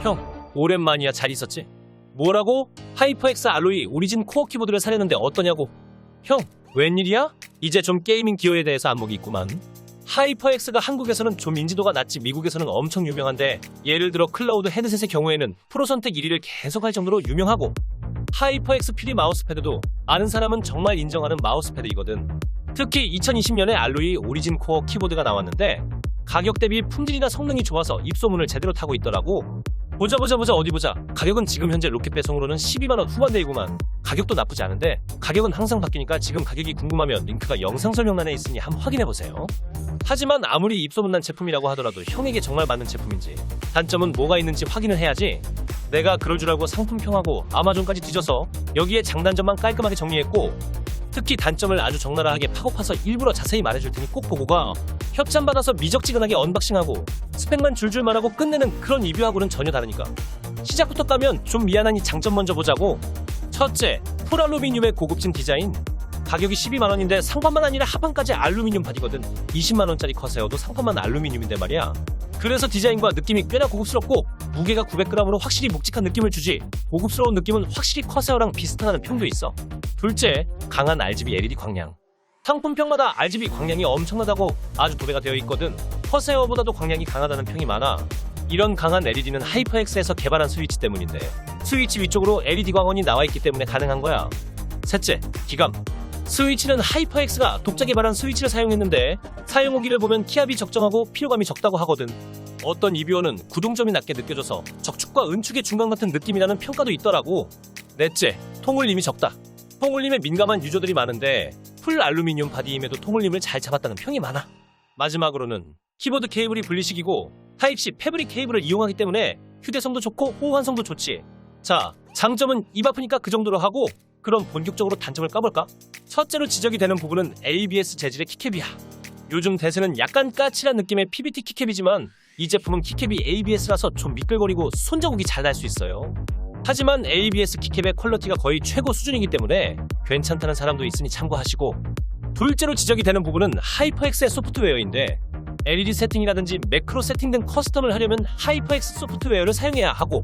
형, 오랜만이야. 잘 있었지? 뭐라고? 하이퍼엑스 알로이 오리진 코어 키보드를 사려는데 어떠냐고? 형, 웬일이야? 이제 좀 게이밍 기호에 대해서 안목이 있구만. 하이퍼엑스가 한국에서는 좀 인지도가 낮지 미국에서는 엄청 유명한데 예를 들어 클라우드 헤드셋의 경우에는 프로 선택 1위를 계속할 정도로 유명하고 하이퍼엑스 퓨리 마우스패드도 아는 사람은 정말 인정하는 마우스패드이거든. 특히 2020년에 알로이 오리진 코어 키보드가 나왔는데 가격 대비 품질이나 성능이 좋아서 입소문을 제대로 타고 있더라고. 보자 보자 보자 어디 보자. 가격은 지금 현재 로켓 배송으로는 12만 원 후반대이구만. 가격도 나쁘지 않은데 가격은 항상 바뀌니까 지금 가격이 궁금하면 링크가 영상 설명란에 있으니 한번 확인해 보세요. 하지만 아무리 입소문난 제품이라고 하더라도 형에게 정말 맞는 제품인지 단점은 뭐가 있는지 확인을 해야지. 내가 그럴 줄 알고 상품평하고 아마존까지 뒤져서 여기에 장단점만 깔끔하게 정리했고 특히 단점을 아주 적나라하게 파고 파서 일부러 자세히 말해줄 테니 꼭 보고 가. 협찬 받아서 미적지근하게 언박싱하고 스펙만 줄줄 말하고 끝내는 그런 리뷰하고는 전혀 다르니까. 시작부터 까면 좀 미안하니 장점 먼저 보자고. 첫째 폴알루미늄의 고급진 디자인 가격이 12만원인데 상판만 아니라 하판까지 알루미늄 바디거든. 20만원짜리 커세어도 상판만 알루미늄인데 말이야. 그래서 디자인과 느낌이 꽤나 고급스럽고 무게가 900g으로 확실히 묵직한 느낌을 주지 고급스러운 느낌은 확실히 커세어랑 비슷하다는 평도 있어. 둘째 강한 RGB LED 광량. 상품평마다 RGB 광량이 엄청나다고 아주 도배가 되어 있거든. 커세어보다도 광량이 강하다는 평이 많아. 이런 강한 LED는 하이퍼엑스에서 개발한 스위치 때문인데 스위치 위쪽으로 LED 광원이 나와 있기 때문에 가능한 거야. 셋째 기감 스위치는 하이퍼엑스가 독자 개발한 스위치를 사용했는데 사용 후기를 보면 키압이 적정하고 피로감이 적다고 하거든. 어떤 리뷰어는 구동점이 낮게 느껴져서 적축과 은축의 중간 같은 느낌이라는 평가도 있더라고. 넷째, 통울림이 적다. 통울림에 민감한 유저들이 많은데 풀 알루미늄 바디임에도 통울림을 잘 잡았다는 평이 많아. 마지막으로는 키보드 케이블이 분리식이고 타입C 패브릭 케이블을 이용하기 때문에 휴대성도 좋고 호환성도 좋지. 자, 장점은 입 아프니까 그 정도로 하고 그럼 본격적으로 단점을 까볼까? 첫째로 지적이 되는 부분은 ABS 재질의 키캡이야. 요즘 대세는 약간 까칠한 느낌의 PBT 키캡이지만 이 제품은 키캡이 ABS라서 좀 미끌거리고 손자국이 잘 날 수 있어요. 하지만 ABS 키캡의 퀄리티가 거의 최고 수준이기 때문에 괜찮다는 사람도 있으니 참고하시고 둘째로 지적이 되는 부분은 하이퍼엑스의 소프트웨어인데 LED 세팅이라든지 매크로 세팅 등 커스텀을 하려면 하이퍼엑스 소프트웨어를 사용해야 하고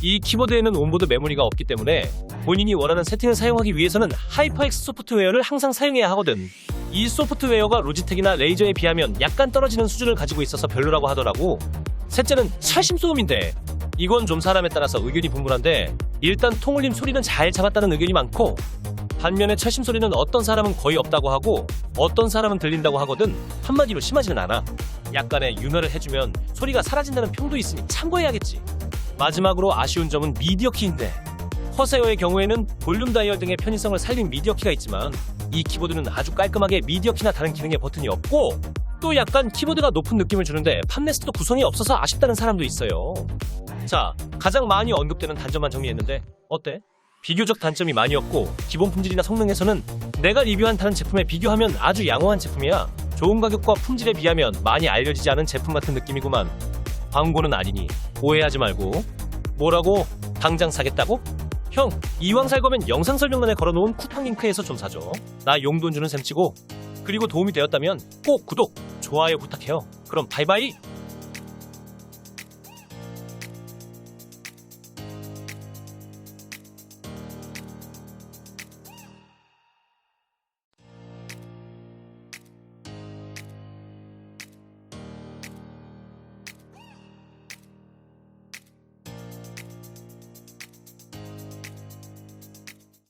이 키보드에는 온보드 메모리가 없기 때문에 본인이 원하는 세팅을 사용하기 위해서는 하이퍼엑스 소프트웨어를 항상 사용해야 하거든. 이 소프트웨어가 로지텍이나 레이저에 비하면 약간 떨어지는 수준을 가지고 있어서 별로라고 하더라고. 셋째는 찰심 소음인데 이건 좀 사람에 따라서 의견이 분분한데 일단 통울림 소리는 잘 잡았다는 의견이 많고 반면에 철심 소리는 어떤 사람은 거의 없다고 하고 어떤 사람은 들린다고 하거든 한마디로 심하지는 않아 약간의 유멸을 해주면 소리가 사라진다는 평도 있으니 참고해야겠지 마지막으로 아쉬운 점은 미디어 키인데 커세어의 경우에는 볼륨 다이얼 등의 편의성을 살린 미디어 키가 있지만 이 키보드는 아주 깔끔하게 미디어 키나 다른 기능의 버튼이 없고 또 약간 키보드가 높은 느낌을 주는데 팜레스도 구성이 없어서 아쉽다는 사람도 있어요. 자, 가장 많이 언급되는 단점만 정리했는데 어때? 비교적 단점이 많이 없고 기본 품질이나 성능에서는 내가 리뷰한 다른 제품에 비교하면 아주 양호한 제품이야. 좋은 가격과 품질에 비하면 많이 알려지지 않은 제품 같은 느낌이구만. 광고는 아니니 오해하지 말고. 뭐라고? 당장 사겠다고? 형 이왕 살 거면 영상 설명란에 걸어놓은 쿠팡 링크에서 좀 사줘. 나 용돈 주는 셈치고. 그리고 도움이 되었다면 꼭 구독, 좋아요 부탁해요. 그럼 바이바이